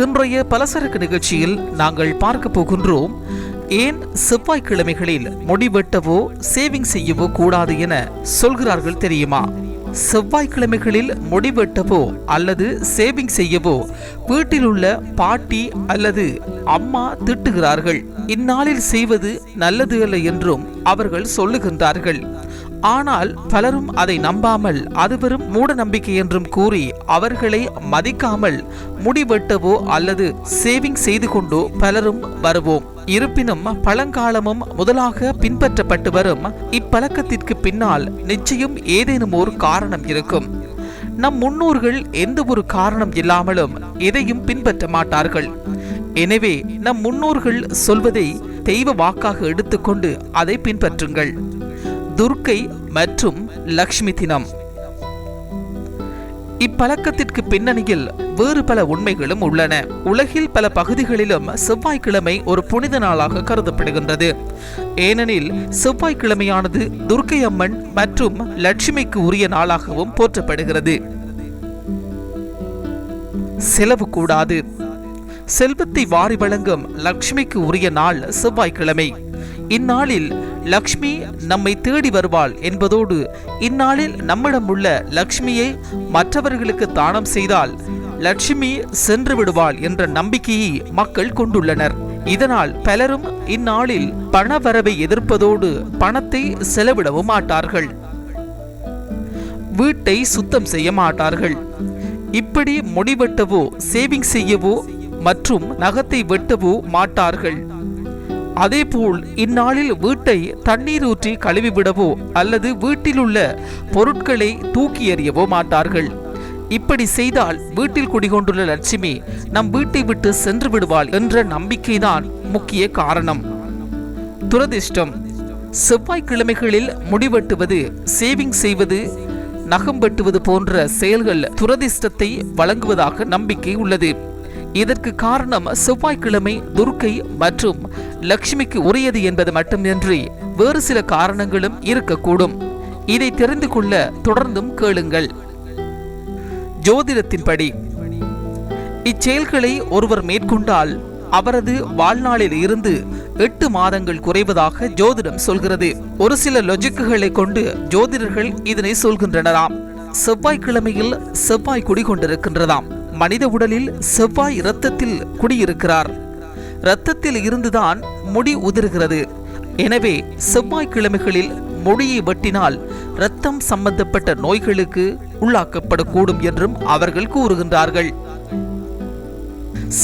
இன்றைய பலசரக்கு நிகழ்ச்சியில் நாங்கள் பார்க்க போகின்றோம் ஏன் செவ்வாய்க்கிழமைகளில் முடிவெட்டவோ சேவிங் செய்யவோ கூடாது என சொல்கிறார்கள் தெரியுமா? செவ்வாய்க்கிழமைகளில் முடிவெட்டவோ அல்லது சேவிங் செய்யவோ வீட்டில் உள்ள பாட்டி அல்லது அம்மா திட்டுகிறார்கள். இந்நாளில் செய்வது நல்லது அல்ல என்றும் அவர்கள் சொல்லுகின்றார்கள். ஆனால் பலரும் அதை நம்பாமல் அது வெறும் மூட நம்பிக்கை என்றும் கூறி அவர்களை மதிக்காமல் முடிவெட்டவோ அல்லது சேவிங் செய்து கொண்டோ பலரும் வருவோம். இருப்பினும் பழங்காலமும் முதலாக பின்பற்றப்பட்டு வரும் இப்பழக்கத்திற்கு பின்னால் நிச்சயம் ஏதேனும் ஒரு காரணம் இருக்கும். நம் முன்னோர்கள் எந்த ஒரு காரணம் இல்லாமலும் எதையும் பின்பற்ற மாட்டார்கள். எனவே நம் முன்னோர்கள் சொல்வதை தெய்வ வாக்காக எடுத்துக்கொண்டு அதை பின்பற்றுங்கள். துர்க்கை மற்றும் லக்ஷ்மி தினம். இப்பழக்கத்திற்கு பின்னணியில் வேறு பல உண்மைகளும் உள்ளன. உலகில் பல பகுதிகளிலும் செவ்வாய்க்கிழமை ஒரு புனித நாளாக கருதப்படுகின்றது. ஏனெனில் செவ்வாய்க்கிழமையானது துர்க்கை அம்மன் மற்றும் லட்சுமிக்கு உரிய நாளாகவும் போற்றப்படுகிறது. செலவு கூடாது. செல்வத்தை வாரி வழங்கும் லக்ஷ்மிக்கு உரிய நாள் செவ்வாய்க்கிழமை. இந்நாளில் லக்ஷ்மி நம்மை தேடி வருவாள் என்பதோடு இந்நாளில் நம்மிடம் உள்ள லக்ஷ்மியை மற்றவர்களுக்கு தானம் செய்தால் லட்சுமி சென்று விடுவாள் என்ற நம்பிக்கையை மக்கள் கொண்டுள்ளனர். இதனால் பலரும் இந்நாளில் பண வரவை எதிர்ப்பதோடு பணத்தை செலவிடவும் மாட்டார்கள். வீட்டை சுத்தம் செய்ய மாட்டார்கள். இப்படி முடிவெட்டவோ சேவிங் செய்யவோ மற்றும் நகத்தை வெட்டவோ மாட்டார்கள். அதேபோல் இந்நாளில் வீட்டை தண்ணீர் ஊற்றி கழுவிவிடவோ அல்லது வீட்டிலுள்ள பொருட்களை தூக்கி எறியவோ மாட்டார்கள். இப்படி செய்தால் வீட்டில் குடிகொண்டுள்ள லட்சுமி நம் வீட்டை விட்டு சென்று விடுவாள் என்ற நம்பிக்கைதான் முக்கிய காரணம். துரதிர்ஷ்டம். செவ்வாய்க்கிழமைகளில் முடிவெட்டுவது சேவிங் செய்வது நகம் வெட்டுவது போன்ற செயல்கள் துரதிர்ஷ்டத்தை வழங்குவதாக நம்பிக்கை உள்ளது. இதற்கு காரணம் செவ்வாய்க்கிழமை துர்க்கை மற்றும் லக்ஷ்மிக்கு உரியது என்பது மட்டுமின்றி வேறு சில காரணங்களும் இருக்கக்கூடும். இதை தெரிந்து கொள்ள தொடர்ந்தும் கேளுங்கள். ஜோதிடத்தின்படி இச்செயல்களை ஒருவர் மேற்கொண்டால் அவரது வாழ்நாளில் இருந்து எட்டு மாதங்கள் குறைவதாக ஜோதிடம் சொல்கிறது. ஒரு சில லொஜிக்குகளை கொண்டு ஜோதிடர்கள் இதனை சொல்கின்றனராம். செவ்வாய்க்கிழமையில் செவ்வாய் குடிகொண்டிருக்கின்றதாம். மனித உடலில் செவ்வாய் இரத்தத்தில் குடியிருக்கிறார். இரத்தத்தில் இருந்துதான் முடி உதிர்கிறது. எனவே செவ்வாய்க்கிழமைகளில் முடியை வெட்டினால் இரத்தம் சம்பந்தப்பட்ட நோய்களுக்கு உள்ளாக்கப்படக்கூடும் என்றும் அவர்கள் கூறுகின்றார்கள்.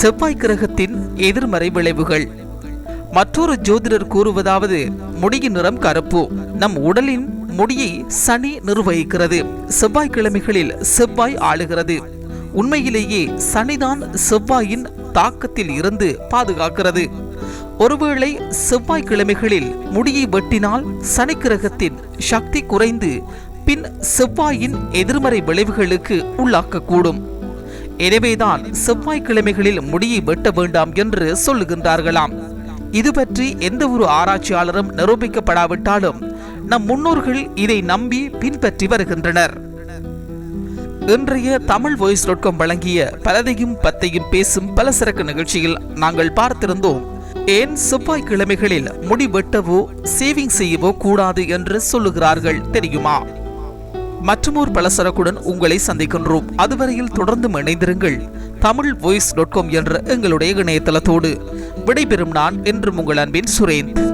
செவ்வாய் கிரகத்தின் எதிர்மறை விளைவுகள். மற்றொரு ஜோதிடர் கூறுவதாவது முடியின் நிறம் கருப்பு. நம் உடலின் முடியை சனி நிர்வகிக்கிறது. செவ்வாய்க்கிழமைகளில் செவ்வாய் ஆளுகிறது. உண்மையிலேயே சனிதான் செவ்வாயின் தாக்கத்தில் இருந்து பாதுகாக்கிறது. ஒருவேளை செவ்வாய்க்கிழமைகளில் முடியை வெட்டினால் சனி கிரகத்தின் சக்தி குறைந்து பின் செவ்வாயின் எதிர்மறை விளைவுகளுக்கு உள்ளாக்கக்கூடும். எனவேதான் செவ்வாய்க்கிழமைகளில் முடியை வெட்ட வேண்டாம் என்று சொல்லுகின்றார்களாம். இது பற்றி எந்த ஒரு ஆராய்ச்சியாளரும் நிரூபிக்கப்படாவிட்டாலும் நம் முன்னோர்கள் இதை நம்பி பின்பற்றி வருகின்றனர். இன்றைய தமிழ் வாய்ஸ் டாட் காம் வழங்கிய பலதையும் பத்தையும் பேசும் பலசரக்கு நிகழ்ச்சியில் நாங்கள் பார்த்திருந்தோம். ஏன் செவ்வாய்க்கிழமைகளில் முடி வெட்டவோ சேவிங் செய்யவோ கூடாது என்று சொல்லுகிறார்கள் தெரியுமா? மற்றமோர் பலசரக்குடன் உங்களை சந்திக்கின்றோம். அதுவரையில் தொடர்ந்து இணைந்திருங்கள். தமிழ் வாய்ஸ் டாட் காம் என்ற எங்களுடைய இணையதளத்தோடு. விடைபெறும் நான் என்றும் உங்கள் அன்பின் சுரேந்த்.